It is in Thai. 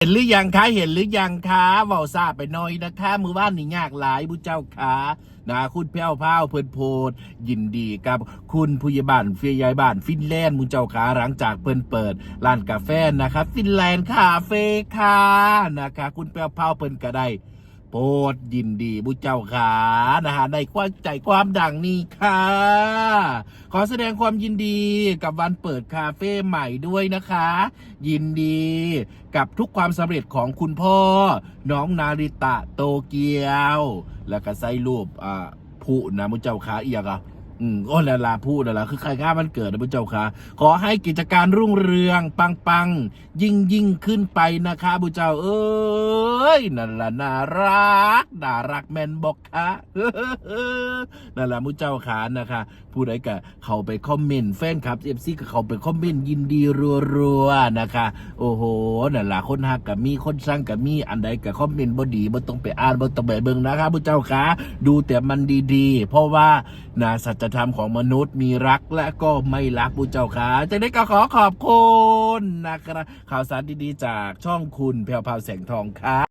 เห็นหรือยังคะเห็นหรือยังคะเบาซาไปหน่อยนะคะมือว่านนี่ยากหลายบุเจ้าคะนะคุณแพ้วพราเพิ่นโพดยินดีกับคุณผู้ใหญ่บ้านเฟียยายบ้านฟินแลนด์มุเจ้าขาหลังจากเพิ่นเปิดร้านกาแฟนะคะฟินแลนด์คาเฟ่ค่ะนะคะคุณแพ้วพราเพิ่นก็ได้ โปรดยินดีบุเจ้าขานะฮะในความใจความดังนี้ค่ะ ขอแสดงความยินดีกับวันเปิดคาเฟ่ใหม่ด้วยนะคะ ยินดีกับทุกความสำเร็จของคุณพ่อ น้องนาริตะโตเกียว แล้วก็ใส่รูปอ่าผู้นะมุเจ้าขาเอียกอะ อืมโอ้ละลาพูดละละคือใครง่ามันเกิดนะพุทธเจ้าค่ะ ขอให้กิจการรุ่งเรืองปังปังยิ่งยิ่งขึ้นไปนะคะพุทธเจ้าเอ้ยนั่นละน่ารักน่ารักแมนบอกค่ะนั่นละมุทธเจ้าขานะคะผู้ใดก็เขาไปคอมเมนต์แฟนคลับเอฟซีก็เขาไปคอมเมนต์ยินดีรัวๆนะคะ โอ้โหนั่นละคนหักกับมีคนสร้างกับมีอันใดกับคอมเมนต์บ่ดีบ่ต้องไปอ่านบ่ต้องไปเบิ่งนะคะพุทธเจ้าขาดูแต่มันดีๆ เพราะว่านะสัจธรรมของมนุษย์มีรักและก็ไม่รักบุญเจ้าขาจากนี้ก็ขอขอบคุณนะครับข่าวสารดีๆจากช่องคุณแพรวพราวแสงทองค่ะ